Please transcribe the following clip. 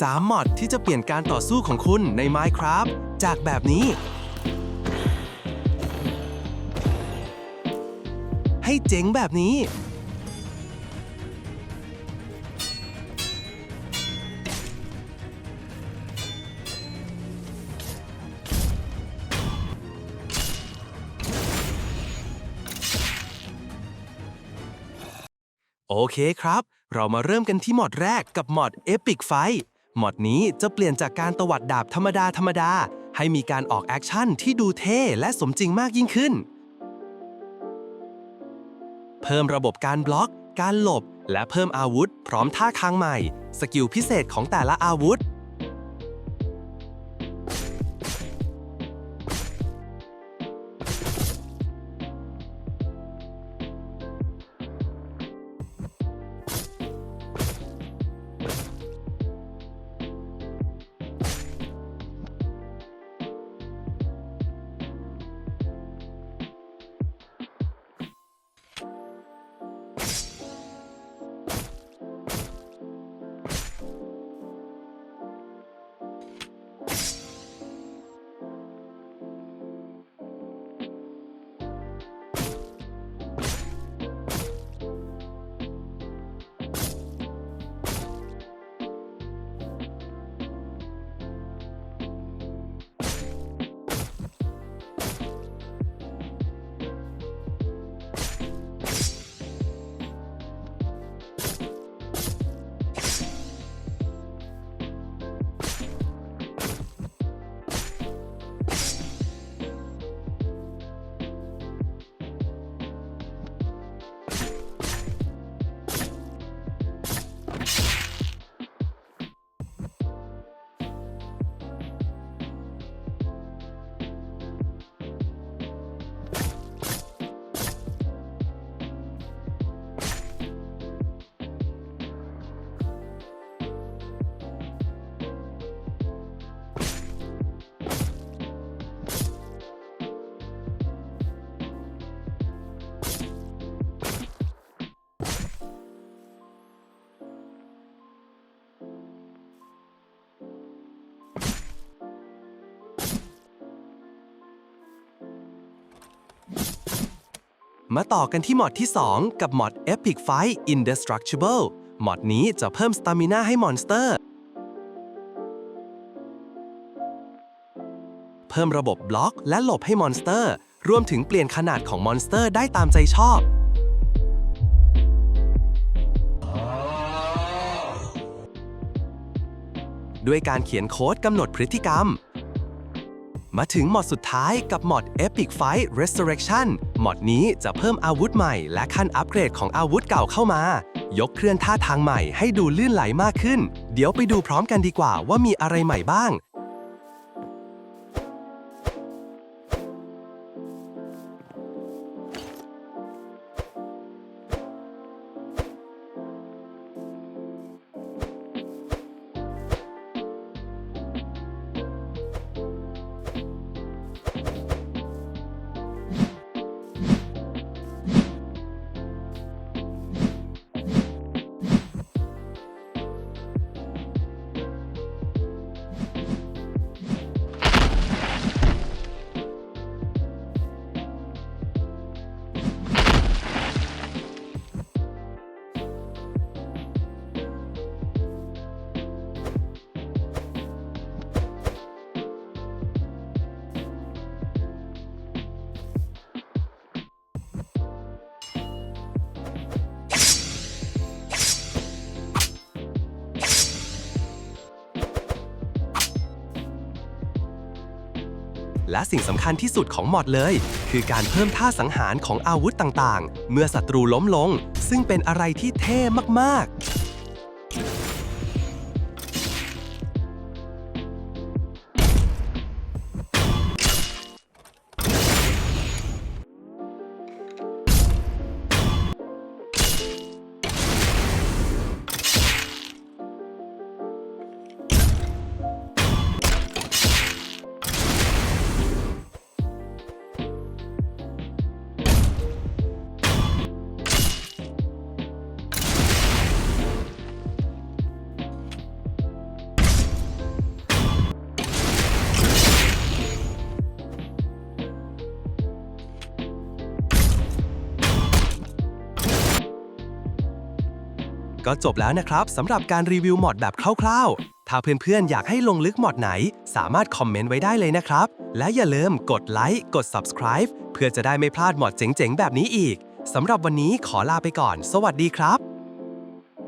3มอดที่จะเปลี่ยนการต่อสู้ของคุณใน Minecraft จากแบบนี้ ให้เจ๋งแบบนี้ โอเคครับ เรามาเริ่มกันที่มอดแรกกับมอด Epic Fight มอดนี้จะเปลี่ยนจากการตวัดดาบธรรมดาธรรมดา ให้มีการออกแอคชั่นที่ดูเท่และสมจริงมากยิ่งขึ้น เพิ่มระบบการบล็อก การหลบ และเพิ่มอาวุธ พร้อมท่าทางใหม่ สกิลพิเศษของแต่ละอาวุธ มาต่อกันที่หมอดที่ 2 กับหมอด Epic Fight Indestructible มอดนี้จะเพิ่มสตามิน่าให้มอนสเตอร์ เพิ่มระบบบล็อกและหลบให้มอนสเตอร์ รวมถึงเปลี่ยนขนาดของมอนสเตอร์ได้ตามใจชอบ ด้วยการเขียนโค้ดกำหนดพฤติกรรม มาถึงหมอดสุดท้ายกับหมอด Epic Fight Resurrection หมอดนี้จะเพิ่มอาวุธใหม่ และขั้นอัปเกรดของอาวุธเก่าเข้ามา ยกเคลื่อนท่าทางใหม่ให้ดูลื่นไหลมากขึ้น เดี๋ยวไปดูพร้อมกันดีกว่าว่ามีอะไรใหม่บ้าง และสิ่งสำคัญที่สุดของมอดเลย คือการเพิ่มท่าสังหารของอาวุธต่างๆ เมื่อศัตรูล้มลง ซึ่งเป็นอะไรที่เท่มากๆ ก็จบแล้วนะครับสำหรับการรีวิวมอดแบบคร่าวๆ ถ้าเพื่อนๆ อยากให้ลงลึกมอดไหน สามารถคอมเมนต์ไว้ได้เลยนะครับ และอย่าลืมกดไลค์กด subscribe เพื่อจะได้ไม่พลาดมอดเจ๋งๆ แบบนี้อีกสำหรับวันนี้ขอลาไปก่อน สวัสดีครับ